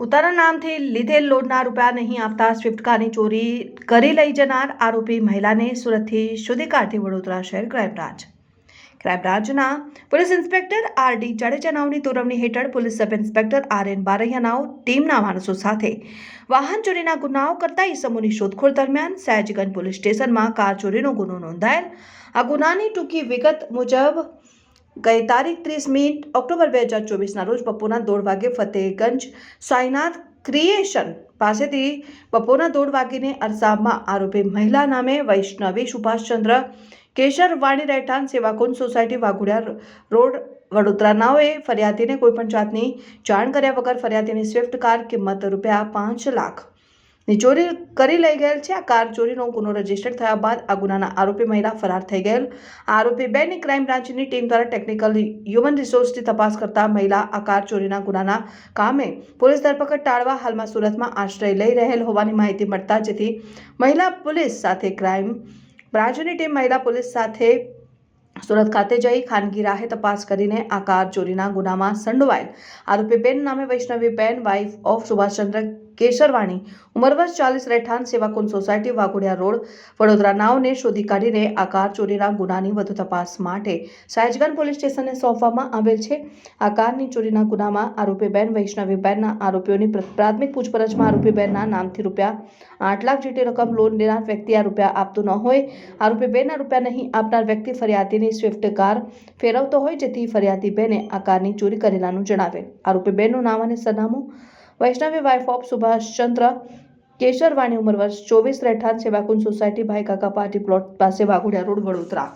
પોતાના નામથી લીધેલ લોનના રૂપિયા નહીં આપતા સ્વિફ્ટ કારની ચોરી કરી લઈ જનાર આરોપી મહિલાને સુરતથી શોધી કાઢતી વડોદરા શહેર ક્રાઇમ બ્રાન્ચ. ક્રાઇમ બ્રાન્ચના પોલીસ ઇન્સ્પેક્ટર આર ડી જાડેજાનાઓની તોરવણી હેઠળ police sub inspector R N બારૈયાનાઓ ટીમના માણસો સાથે વાહન ચોરીના ગુનાઓ કરતા ઈસમોની શોધખોળ દરમિયાન સયાજીગંજ પોલીસ સ્ટેશનમાં કાર ચોરીનો ગુનો નોંધાયેલ. આ ગુનાની ટૂંકી વિગત મુજબ ગઈ તારીખ ત્રીસ મી ઓક્ટોબર બે હજાર ચોવીસના રોજ બપોરના દોઢ વાગે ફતેહગંજ સાઈનાથ ક્રિએશન પાસેથી બપોરના દોઢ વાગીને અરસાબમાં આરોપી મહિલા નામે વૈષ્ણવી સુભાષચંદ્ર કેશરવાણી રહેઠાણ સેવાકુંજ સોસાયટી વાઘોડિયા રોડ વડોદરાનાઓએ ફરિયાદીને કોઈપણ જાતની જાણ કર્યા વગર ફરિયાદીની સ્વિફ્ટ કાર કિંમત રૂપિયા પાંચ લાખ ની ચોરી કરી લઈ ગયેલ છે. આ કાર ચોરીનો ગુનો રજિસ્ટર થયા બાદ આ ગુનાના આરોપી મહિલા ફરાર થઈ ગયેલ. આરોપી બેની ક્રાઇમ બ્રાન્ચની ટીમ દ્વારા ટેકનિકલ હ્યુમન રિસોર્સથી તપાસ કરતા મહિલા આ કાર ચોરીના ગુનાના કામે પોલીસ ધરપકડ ટાળવા હાલમાં સુરતમાં આશ્રય લઈ રહેલ હોવાની માહિતી મળતા જેથી મહિલા પોલીસ સાથે ક્રાઇમ બ્રાન્ચની ટીમ મહિલા પોલીસ સાથે સુરત ખાતે જઈ ખાનગી રાહે તપાસ કરીને આ કાર ચોરીના ગુનામાં સંડોવાયેલ. આરોપી બેન નામે વૈષ્ણવી બેન વાઇફ ઓફ સુભાષચંદ્ર કેશરવાણી ઉંમર વર્ષ ચાલીસ રહેઠાણ સેવાકુંજ સોસાયટી વાઘોડિયા રોડ, વડોદરા નાવને શોધી કાઢીને આ કાર ચોરીના ગુનાની વધુ તપાસ માટે સયાજગંજ પોલીસ સ્ટેશનને સોંપવામાં આવેલ છે. આ કારની ચોરીના ગુનામાં આરોપી બેન વૈષ્ણવી બેનના આરોપીઓની પ્રાથમિક પૂછપરછમાં આરોપી બેનના નામથી રૂપિયા આઠ લાખ જેટલી રકમ લોન લેનાર વ્યક્તિ આ રૂપિયા આપતું ન હોય. આરોપી બેનના રૂપિયા નહીં આપનાર વ્યક્તિ ફરિયાદીની સ્વિફ્ટ કાર ફેરવતો હોય, જેથી ફરિયાદી બેને આ કારની ચોરી કરેલાનું જણાવેલ આરોપી બેનનું નામ અને સરનામું વૈષ્ણવી વાઇફ ઓફ સુભાષચંદ્ર કેશરવાણી ઉંમર વર્ષ ચોવીસ રહેઠાણ સેવાકુંજ સોસાયટી ભાઈ કાકા પાર્ટી પ્લોટ પાસે વાઘોડિયા રોડ વડોદરા.